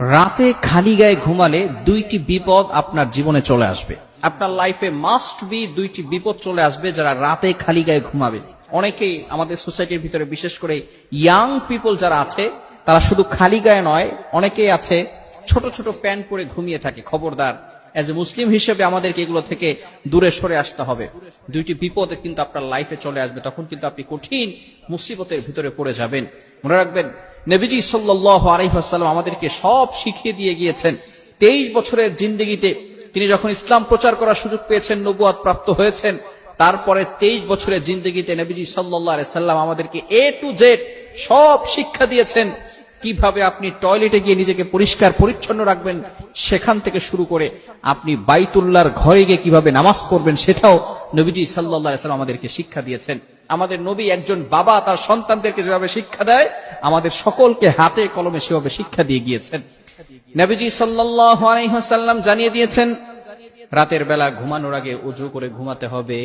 রাতে খালি গায়ে ঘুমালে দুইটি বিপদ আপনার জীবনে চলে আসবে। আপনার লাইফে মাস্ট বি দুইটি বিপদ চলে আসবে যারা রাতে খালি গায়ে ঘুমাবে। অনেকেই আমাদের সোসাইটির ভিতরে বিশেষ করে ইয়াং পিপল যারা আছে, তারা শুধু খালি গায়ে নয়, অনেকেই আছে ছোট ছোট প্যান্ট পরে ঘুমিয়ে থাকে। খবরদার অ্যাজ এ মুসলিম হিসেবে আমাদেরকে এগুলো থেকে দূরে সরে আসতে হবে। দুইটি বিপদ কিন্তু আপনার লাইফে চলে আসবে, তখন কিন্তু আপনি কঠিন মুসিবতের ভিতরে পড়ে যাবেন। মনে রাখবেন নবীজি সাল্লাহ আলহিহাসাল্লাম আমাদেরকে সব শিখিয়ে দিয়ে গিয়েছেন। তেইশ বছরের জিন্দগিতে তিনি যখন ইসলাম প্রচার করার সুযোগ পেয়েছেন, নবুয়াদ প্রাপ্ত হয়েছেন, তারপরে তেইশ বছরের জিন্দগিতে নবীজি সাল্লাহ সাল্লাম আমাদেরকে এ টু জেড সব শিক্ষা দিয়েছেন। কীভাবে আপনি টয়লেটে গিয়ে নিজেকে পরিষ্কার, পরিচ্ছন্ন রাখবেন, সেখান থেকে শুরু করে আপনি বাইতুল্লাহর ঘরে গিয়ে কীভাবে নামাজ পড়বেন, সেটাও নবীজি সাল্লাহ সাল্লাম আমাদেরকে শিক্ষা দিয়েছেন। আমাদের নবী একজন বাবা তার সন্তানদেরকে যেভাবে শিক্ষা দেয়, আমাদের সকলকে হাতে কলমে সেভাবে শিক্ষা দিয়ে গিয়েছেন। নবীজি আলাইহাল্লাম জানিয়ে দিয়েছেন, রাতের বেলা ঘুমানোর আগে উজু করে ঘুমাতে হবে।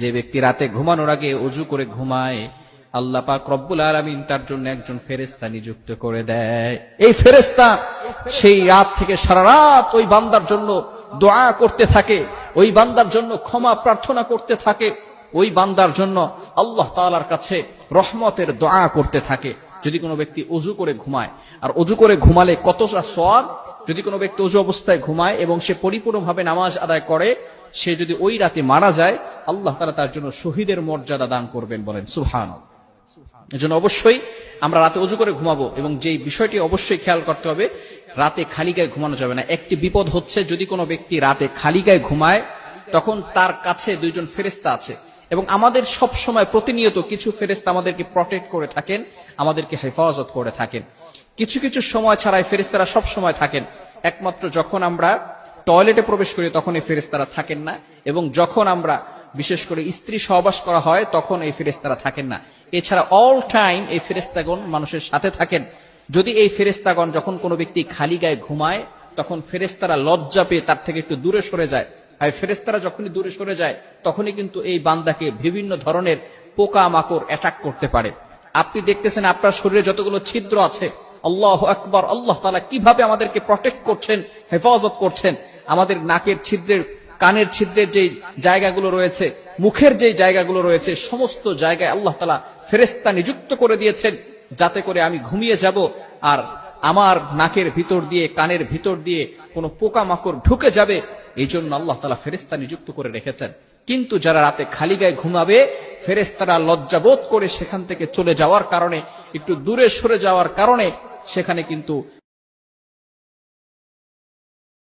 যে ব্যক্তি রাতে ঘুমানোর আগে উজু করে ঘুমায়, আল্লাহ পাক রব্বুল আলমিন তার জন্য একজন ফেরেস্তা নিযুক্ত করে দেয়। এই ফেরেস্তা সেই রাত থেকে সারা রাত ওই বান্দার জন্য দোয়া করতে থাকে, ওই বান্দার জন্য ক্ষমা প্রার্থনা করতে থাকে, ওই বান্দার জন্য আল্লাহ তাআলার কাছে রহমতের দোয়া করতে থাকে। যদি কোনো ব্যক্তি অজু করে ঘুমায়, আর অজু করে ঘুমালে কতটা সওয়াব? যদি কোনো ব্যক্তি অজু অবস্থায় ঘুমায় এবং সে পরিপূর্ণভাবে নামাজ আদায় করে, সে যদি ওই রাতে মারা যায়, আল্লাহ তারা তার জন্য শহীদের মর্যাদা দান করবেন বলেন সুহান এজন্য অবশ্যই আমরা রাতে অজু করে ঘুমাবো এবং যেই বিষয়টি অবশ্যই খেয়াল করতে হবে, রাতে খালি গায়ে ঘুমানো যাবে না। একটি বিপদ হচ্ছে যদি কোনো ব্যক্তি রাতে খালি গায়ে ঘুমায়, তখন তার কাছে দুইজন ফেরেস্তা আছে। এবং আমাদের সব সময় প্রতিনিয়ত কিছু ফেরেস্তা আমাদেরকে প্রটেক্ট করে থাকেন, আমাদেরকে হেফাজত করে থাকেন। কিছু কিছু সময় ছাড়াই ফেরেস্তারা সব সময় থাকেন। একমাত্র যখন আমরা টয়লেটে প্রবেশ করি তখন এই ফেরেস্তারা থাকেন না এবং যখন আমরা বিশেষ করে স্ত্রী সহবাস করা হয় তখন এই ফেরেস্তারা থাকেন না। এছাড়া অল টাইম এই ফেরেস্তাগণ মানুষের সাথে থাকেন। যদি এই ফেরেস্তাগণ যখন কোনো ব্যক্তি খালি গায়ে ঘুমায়, তখন ফেরেস্তারা লজ্জা পেয়ে তার থেকে একটু দূরে সরে যায়। আর ফেরেস্তারা যখনই দূরে সরে যায়, তখনই কিন্তু এই বান্দাকে বিভিন্ন ধরনের পোকা মাকড় অ্যাটাক করতে পারে। আপনি দেখতেছেন আপনার শরীরে যতগুলো ছিদ্র আছে, আল্লাহ আকবর, আল্লাহ তালা কীভাবে আমাদেরকে প্রটেক্ট করছেন, হেফাজত করছেন। আমাদের নাকের ছিদ্রের, কানের ছিদ্রের যে জায়গাগুলো রয়েছে, মুখের যে জায়গাগুলো রয়েছে, সমস্ত জায়গায় আল্লাহ তালা ফেরেস্তা নিযুক্ত করে দিয়েছেন, যাতে করে আমি ঘুমিয়ে যাব আর আমার নাকের ভিতর দিয়ে, কানের ভিতর দিয়ে কোনো পোকা মাকড় ঢুকে যাবে এই জন্য আল্লাহ তালা ফেরেস্তা নিযুক্ত করে রেখেছেন। কিন্তু যারা রাতে খালি গায়ে ঘুমাবে ফেরেস্তারা লজ্জাবোধ করে সেখান থেকে চলে যাওয়ার কারণে, একটু দূরে সরে যাওয়ার কারণে, সেখানে কিন্তু